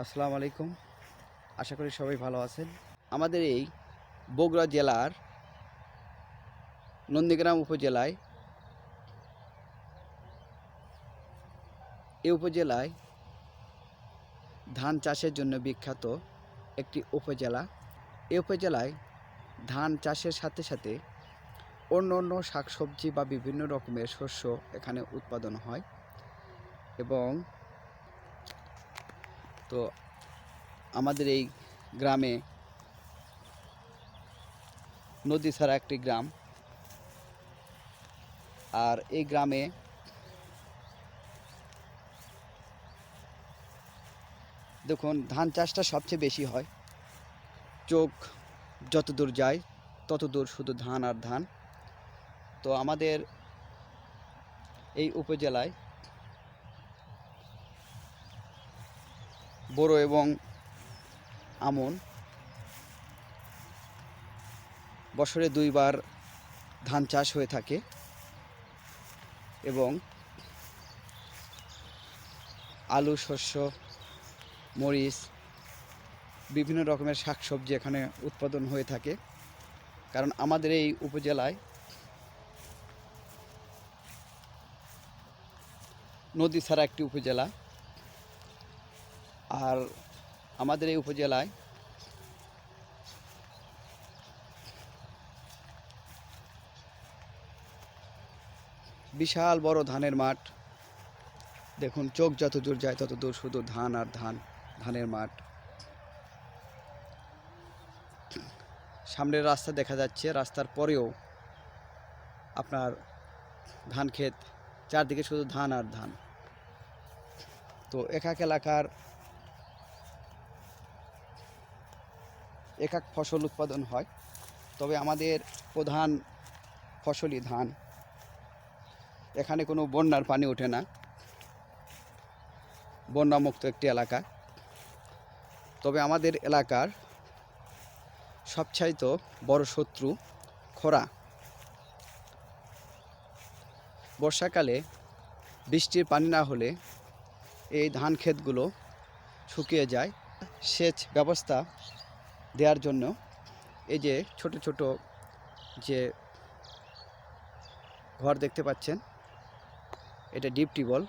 আসসালামু আলাইকুম। আশা করি সবাই ভালো আছেন। আমাদের এই বগুড়া জেলার নন্দীগ্রাম উপজেলায় এই উপজেলায় ধান চাষের জন্য বিখ্যাত একটি উপজেলা। এই উপজেলায় ধান চাষের সাথে সাথে অন্য অন্য শাকসবজি বা বিভিন্ন রকমের শস্য এখানে উৎপাদন হয় এবং তো আমাদের এই গ্রামে নদী ছাড়া একটি গ্রাম। আর এই গ্রামে দেখুন, ধান চাষটা সবচেয়ে বেশি হয়। চোখ যত দূর যায় তত দূর শুধু ধান আর ধান। তো আমাদের এই উপজেলায় বোরো এবং আমন। বছরে দুইবার ধান চাষ হয়ে থাকে এবং আলু, শস্য, মরিচ, বিভিন্ন রকমের শাকসবজি এখানে উৎপাদন হয়ে থাকে। কারণ আমাদের এই উপজেলায় নদী ছাড়া একটি উপজেলা। আর আমাদের এই উপজেলায় বিশাল বড় ধানের মাঠ। দেখুন, চোখ যত দূর যায় তত দূর শুধু ধান আর ধান, ধানের মাঠ। সামনের রাস্তা দেখা যাচ্ছে, রাস্তার পরেও আপনার ধান ক্ষেত, চারদিকে শুধু ধান আর ধান। তো একাক এলাকার একাক ফসল উৎপাদন হয়। তবে আমাদের প্রধান ফসলই ধান। এখানে কোনো বন্যার পানি ওঠে না। বন্যামুক্ত একটি এলাকা। তবে আমাদের এলাকার সবচাইতে বড় শত্রু খরা। বর্ষাকালে বৃষ্টির পানি না হলে এই ধান ক্ষেতগুলো শুকিয়ে যায়। সেচ ব্যবস্থা দেওয়ার জন্য এই যে ছোট ছোট যে ঘর দেখতে পাচ্ছেন, এটা ডিপ টিউবওয়েল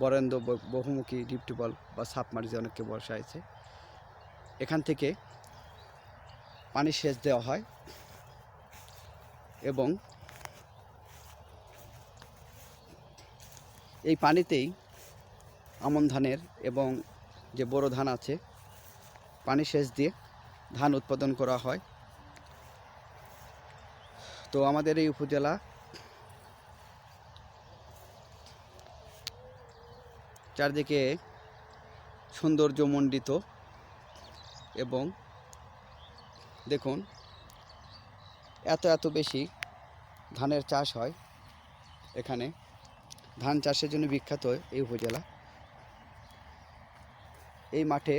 বরেন্দ্র বহুমুখী ডিপ টিউবওয়েল বা সাবমার্জি অনেককে বর্ষা আছে। এখান থেকে পানি সেচ দেওয়া হয় এবং এই পানিতেই আমন ধানের এবং যে বড় ধান আছে পানি সেচ দিয়ে ধান উৎপাদন করা হয়। তো আমাদের এই উপজেলা চারদিকে সৌন্দর্যমণ্ডিত এবং দেখুন, এত এত বেশি ধানের চাষ হয় এখানে। ধান চাষের জন্য বিখ্যাত এই উপজেলা। এই মাঠে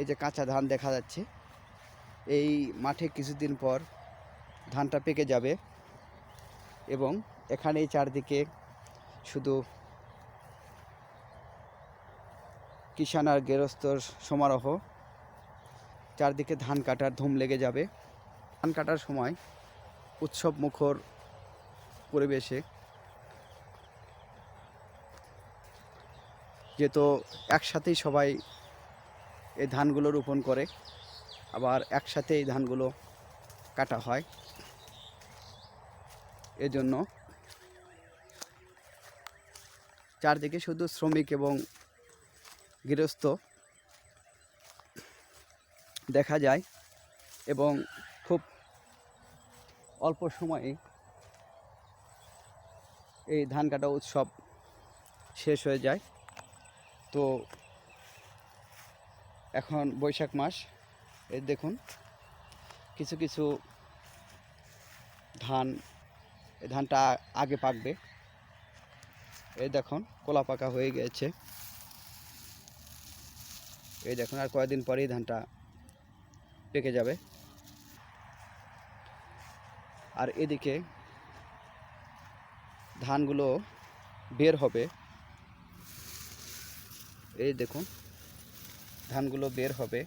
এই যে কাঁচা ধান দেখা যাচ্ছে, এই মাঠে কিছুদিন পর ধানটা পেকে যাবে এবং এখানে এই চারদিকে শুধু কিষান আর গেরস্তর সমারোহ, চারদিকে ধান কাটার ধুম লেগে যাবে। ধান কাটার সময় উৎসব মুখর পরিবেশে যেহেতু একসাথেই সবাই এই ধানগুলো রোপণ করে। আবার একসাথে এই ধানগুলো কাটা হয়। এজন্য চারদিকে শুধু শ্রমিক এবং গৃহস্থ দেখা যায় এবং খুব অল্প সময়ে এই ধান কাটা উৎসব শেষ হয়ে যায়। তো এখন বৈশাখ মাস। এই দেখুন, কিছু কিছু ধান ধানটা আগে পাকবে। এই দেখুন, কলা পাকা হয়ে গেছে। এই দেখুন, আর কয়েকদিন পরেই ধানটা পেকে যাবে। আর এদিকে ধানগুলো বের হবে। এই দেখুন ধানগুলো বের হবে,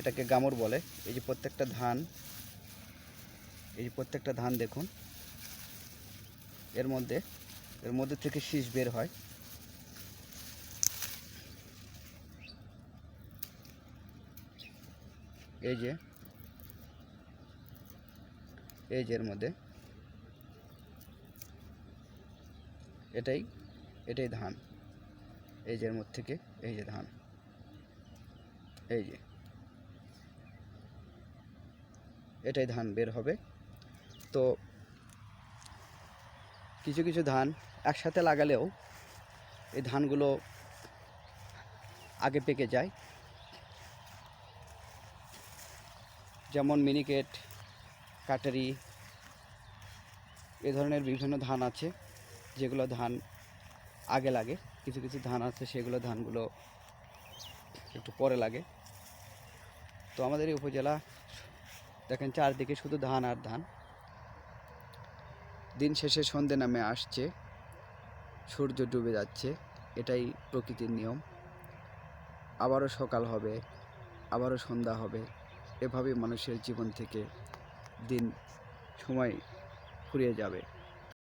এটাকে গামর বলে। এই যে প্রত্যেকটা ধান, এই যে প্রত্যেকটা ধান দেখুন, এর মধ্যে এর মধ্যে থেকে শীষ বের হয়। এই যে এই যে এর মধ্যে, এটাই এটাই ধান। এই যে এর মধ্যে থেকে, এই যে ধান। এই যে। এটাই ধান বের হবে। তো কিছু কিছু ধান একসাথে লাগালেও এই ধানগুলো আগে পেকে যায়। যেমন মিনিকেট, কাটারি, এ ধরনের বিভিন্ন ধান আছে যেগুলো ধান আগে লাগে। কিছু কিছু ধান আছে সেগুলো ধানগুলো একটু পরে লাগে। তো আমাদের এই উপজেলা দেখেন চারদিকে শুধু ধান আর ধান। দিন শেষে সন্ধে নামে আসছে, সূর্য ডুবে যাচ্ছে, এটাই প্রকৃতির নিয়ম। আবারও সকাল হবে, আবারও সন্ধ্যা হবে এভাবে মানুষের জীবন থেকে দিন সময় ফুরিয়ে যাবে।